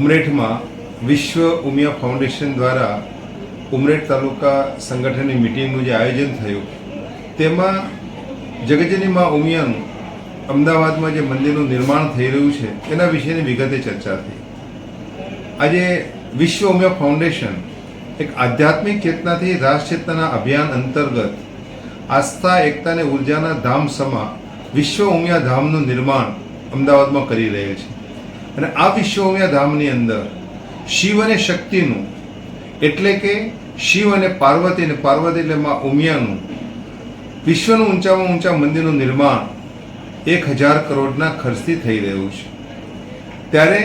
ઉમરેઠમાં વિશ્વ ઉમિયા ફાઉન્ડેશન દ્વારા ઉમરેઠ તાલુકા સંગઠનની મિટિંગનું જે આયોજન થયું, તેમાં જગજની મા ઉમિયાનું અમદાવાદમાં જે મંદિરનું નિર્માણ થઈ રહ્યું છે, એના વિશેની વિગતે ચર્ચા થઈ. આજે વિશ્વ ઉમિયા ફાઉન્ડેશન એક આધ્યાત્મિક ચેતનાથી રાષ્ટ્રચેતનાના અભિયાન અંતર્ગત આસ્થા, એકતા અને ઉર્જાના ધામ સમા વિશ્વ ઉમિયા ધામનું નિર્માણ અમદાવાદમાં કરી રહેલ છે. અને આ વિશ્વ ઉમિયા ધામની અંદર શિવ અને શક્તિનું, એટલે કે શિવ અને પાર્વતી અને પાર્વતી એટલે માં ઉમિયાનું, વિશ્વનું ઊંચામાં ઊંચા મંદિરનું નિર્માણ એક હજાર કરોડના ખર્ચથી થઈ રહ્યું છે. ત્યારે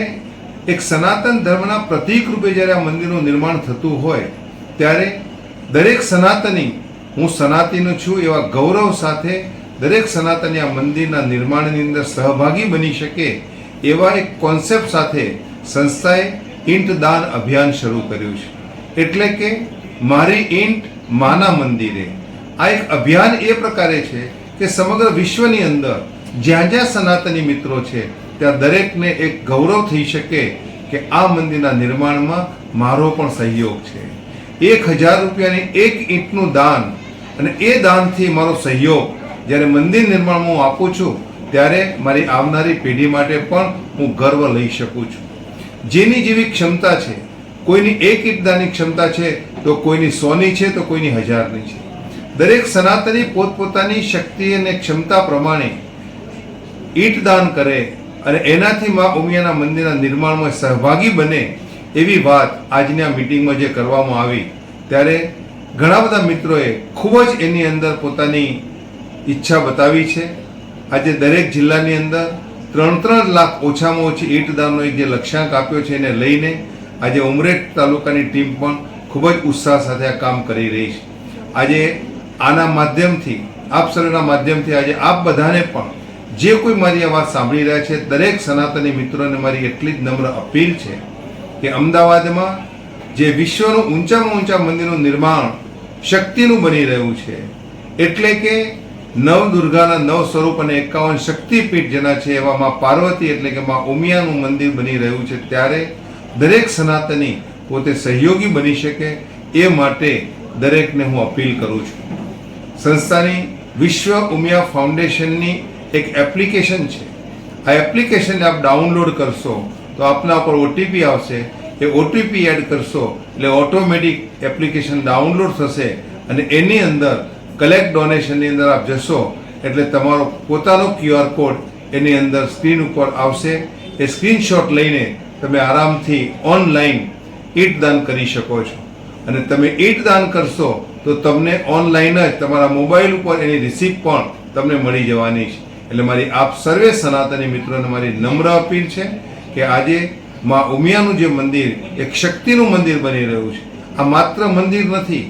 એક સનાતન ધર્મના પ્રતિક રૂપે જ્યારે આ મંદિરનું નિર્માણ થતું હોય, ત્યારે દરેક સનાતની, હું સનાતીનો છું એવા ગૌરવ સાથે દરેક સનાતની આ મંદિરના નિર્માણની અંદર સહભાગી બની શકે એવા એક કોન્સેપ્ટ સાથે સંસ્થાએ ઈંટ દાન અભિયાન શરૂ કર્યું છે. એટલે કે મારી ઈંટ માના મંદિરે. આ એક અભિયાન એ પ્રકારે છે કે સમગ્ર વિશ્વની અંદર જ્યાં જ્યાં સનાતની મિત્રો છે, ત્યાં દરેકને એક ગૌરવ થઈ શકે કે આ મંદિરના નિર્માણમાં મારો પણ સહયોગ છે. એક હજાર રૂપિયાની એક ઈંટનું દાન અને એ દાનથી મારો સહયોગ જ્યારે મંદિર નિર્માણમાં હું આપું છું ત્યારે મારી આવનારી પેઢી માટે પણ હું ગર્વ લઈ શકું છું. જેની જેવી ક્ષમતા છે, કોઈની એક ઈદાની ક્ષમતા છે, તો કોઈની સોની છે, તો કોઈની હજારની છે. દરેક સનાતની પોતપોતાની શક્તિ અને ક્ષમતા પ્રમાણે ઈટ દાન કરે અને એનાથી મા ઉમિયાના મંદિરના નિર્માણમાં સહભાગી બને એવી વાત આજની આ મિટિંગમાં જે કરવામાં આવી, ત્યારે ઘણા બધા મિત્રોએ ખૂબ જ એની અંદર પોતાની ઈચ્છા બતાવી છે. આજે દરેક જિલ્લાની અંદર ત્રણ ત્રણ લાખ ઓછામાં ઓછી ઈંટ દાનનો એક જે લક્ષ્યાંક આપ્યો છે એને લઈને આજે ઉમરેઠ તાલુકાની ટીમ પણ ખૂબ જ ઉત્સાહ સાથે આ કામ કરી રહી છે. આજે આના માધ્યમથી, આપ સર્વેના માધ્યમથી આજે આપ બધાને પણ જે કોઈ મારી આ વાત સાંભળી રહ્યા છે, દરેક સનાતની મિત્રોને મારી એટલી જ નમ્ર અપીલ છે કે અમદાવાદમાં જે વિશ્વનું ઊંચામાં ઊંચા મંદિરનું નિર્માણ શક્તિનું બની રહ્યું છે, એટલે કે નવ દુર્ગાના નવ સ્વરૂપ અને એકાવન શક્તિપીઠ જેના છે એવા માં પાર્વતી એટલે કે માં ઉમિયાનું મંદિર બની રહ્યું છે. ત્યારે દરેક સનાતની પોતે સહયોગી બની શકે એ માટે દરેકને હું અપીલ કરું છું. સંસ્થાની વિશ્વ ઉમિયા ફાઉન્ડેશનની એક એપ્લિકેશન છે. આ એપ્લિકેશનને આપ ડાઉનલોડ કરશો તો આપના પર ઓટીપી આવશે. એ ઓટીપી એડ કરશો એટલે ઓટોમેટિક એપ્લિકેશન ડાઉનલોડ થશે અને એની અંદર કલેક્ટ ડોનેશનની અંદર આપ જશો, એટલે તમારો પોતાનો ક્યુઆર કોડ એની અંદર સ્ક્રીન ઉપર આવશે. એ સ્ક્રીનશોટ લઈને તમે આરામથી ઓનલાઈન ઈટ દાન કરી શકો છો. અને તમે ઈટ દાન કરશો, તો તમને ઓનલાઈન જ તમારા મોબાઈલ ઉપર એની રિસીપ્ટ પણ તમને મળી જવાની છે. એટલે મારી આપ સર્વે સનાતની મિત્રોને મારી નમ્ર અપીલ છે કે આજે માં ઉમિયાનું જે મંદિર, એક શક્તિનું મંદિર બની રહ્યું છે. આ માત્ર મંદિર નથી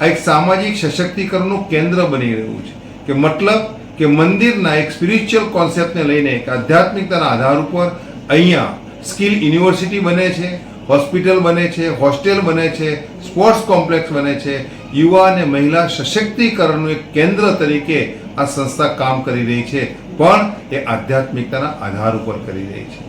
આ એક સામાજિક સશક્તિકરણનું કેન્દ્ર બની રહ્યું છે કે મતલબ કે મંદિરના એક સ્પિરિચ્યુઅલ કોન્સેપ્ટને લઈને એક આધ્યાત્મિકતાના આધાર ઉપર અહીંયા સ્કિલ યુનિવર્સિટી બને છે, હોસ્પિટલ બને છે, હોસ્ટેલ બને છે, સ્પોર્ટ્સ કોમ્પ્લેક્સ બને છે. યુવા અને મહિલા સશક્તિકરણનું એક કેન્દ્ર તરીકે આ સંસ્થા કામ કરી રહી છે, પણ એ આધ્યાત્મિકતાના આધાર ઉપર કરી રહી છે.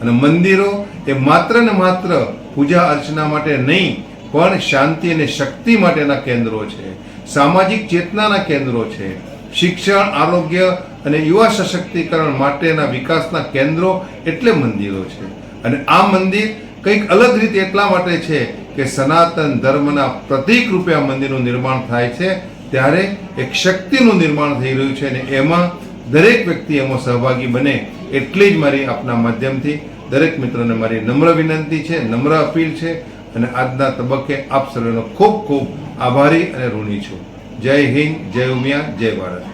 અને મંદિરો એ માત્ર ને માત્ર પૂજા અર્ચના માટે નહીં પણ શાંતિ અને શક્તિ માટેના કેન્દ્રો છે. સામાજિક ચેતનાના કેન્દ્રો છે. શિક્ષણ, આરોગ્ય અને યુવા સશક્તિકરણ માટેના વિકાસના કેન્દ્રો એટલે મંદિરો છે. અને આ મંદિર કંઈક અલગ રીતે એટલા માટે છે કે સનાતન ધર્મના પ્રતિક રૂપે આ મંદિરનું નિર્માણ થાય છે. ત્યારે એક શક્તિનું નિર્માણ થઈ રહ્યું છે અને એમાં દરેક વ્યક્તિ એમાં સહભાગી બને એટલી જ મારી આપના માધ્યમથી દરેક મિત્રોને મારી નમ્ર વિનંતી છે, નમ્ર અપીલ છે. અને આજના તબક્કે આપ સર્વેનો ખૂબ ખૂબ આભારી અને ઋણી છું. જય હિન્દ, જય ઉમિયા, જય ભારત.